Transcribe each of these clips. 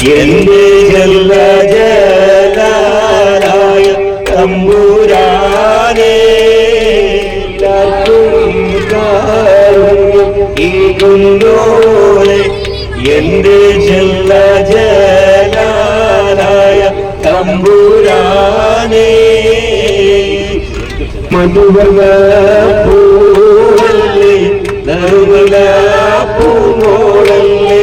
എന്റെ ജല്ല ജലാലായ തമ്പുരാനേ എല്ലാവർക്കും കാരുണ്യം എന്റെ ജല്ല ജലാലായ തമ്പുരാനേ മധുവല പൂവല്ലേ നറുവല പൂമോളല്ലേ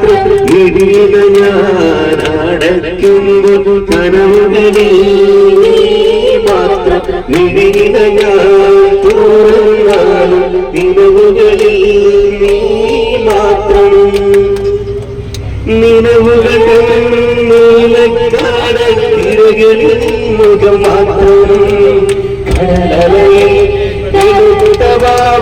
വിഴിഞ്ഞ ഞാൻ അടയ്ക്കുമ്പോൾ കനവുകളിൽ മാത്രം വിഴിഞ്ഞ ഞാൻ തുറന്നാലും നിലവുകളിൽ നീ മാത്രം നീലക്കാടത്തിരകളിൽ മുഖം മാത്രം കടലയിൽ തെളുത്തവാവിൽ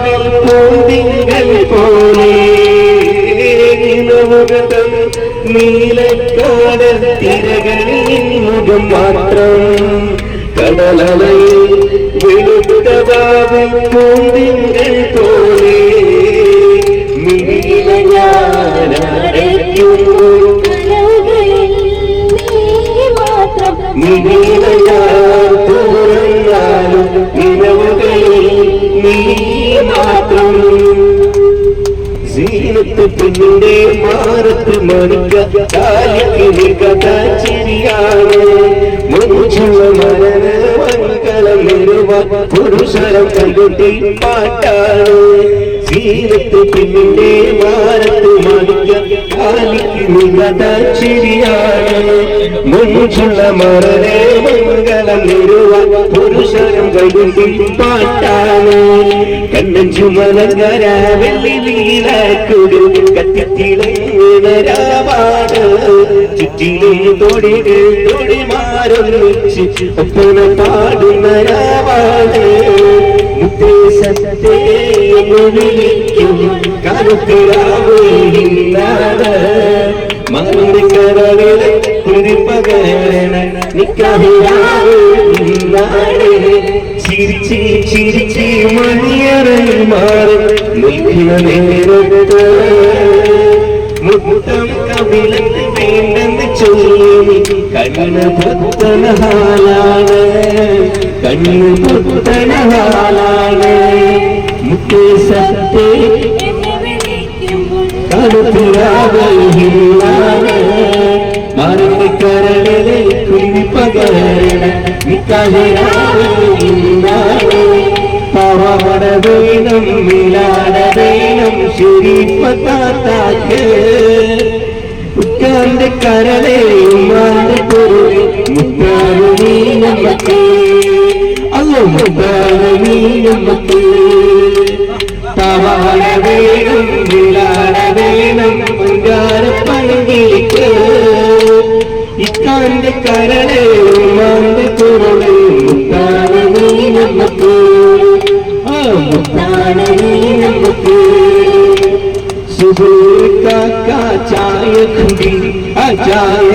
മാത്രം കടലലൈ വെളുത്തവാവിൽ പൂന്തിങ്കൾ പോലെ മിഴിയില ഞാനടയ്ക്കുമ്പോൾ സീനത്ത് പെണ്ണിന്റെ മാറത്ത് മണിക്ക കാലിക്ക് കഥ ചിരിയാണ് മുഞ്ചുള്ള മരണ മംഗളം നിരുവാൻ പുരുഷരം കണ്ടുട്ടി പാട്ടാണ് സീനത്ത് പിന്നിന്റെ കാലിക്ക് കഥ ചിരിയാണ് മുഞ്ചുള്ള മരണ മംഗളം നിരുവാൻ പുരുഷരം കണ്ടുട്ടി പാട്ടാണ്. കണ്ണൻ ചുമലങ്കര വെള്ളി നീലക്കുടി കത്തിത്തിളങ്ങുന്നരാവാണ് ചുറ്റിലും തൊടികൾ തൊടിമാരൊന്നിച്ച് ഒപ്പന പാടുന്നരാവാണ് മുത്തേ വിളിക്കും കറുത്തിരാവുന്നാണ് മന്ത്രിക്കരവിലെ കുരിപ്പകരണ നിക്കാഹിരാവുന്നാണ് ചിരിച്ച് ചിരിച്ച് മണിയറയിൽ മാറി നിൽക്കുന്ന നേരത്ത് മുത്തം കവിളത്ത് വേണ്ടെന്ന് ചൊല്ലി കണ്ണ് പുത്തന ഹാലാണ് കണ്ണ് പുത്തന ഹാലാണ് മുത്തേ സത്തേ കടുത്തിരാവുന്നാണ് മറന്നിക്കരളിലെ കുരിപ്പകരണ നിക്കാഹിരാവുന്നാണ് പവട വേണം മിലാട വേണം ശരീപ്പത്താക്ക് ഉക്കാന്റെ കരളെ ഉമ്മാന്റെ പൊരുളെ മുത്താറ് നീ നമുക്ക് നീ നമുക്ക് പവട വേണം മിലാട വേണം പങ്കാരപ്പണിക്ക് ഇക്കാന്റെ കരളെ ഉമ്മാന്റെ പൊരുളെ മുത്താറ് നീ നമുക്ക് സുഹൃത്താക്ക ചായ കുടി ആ ചായ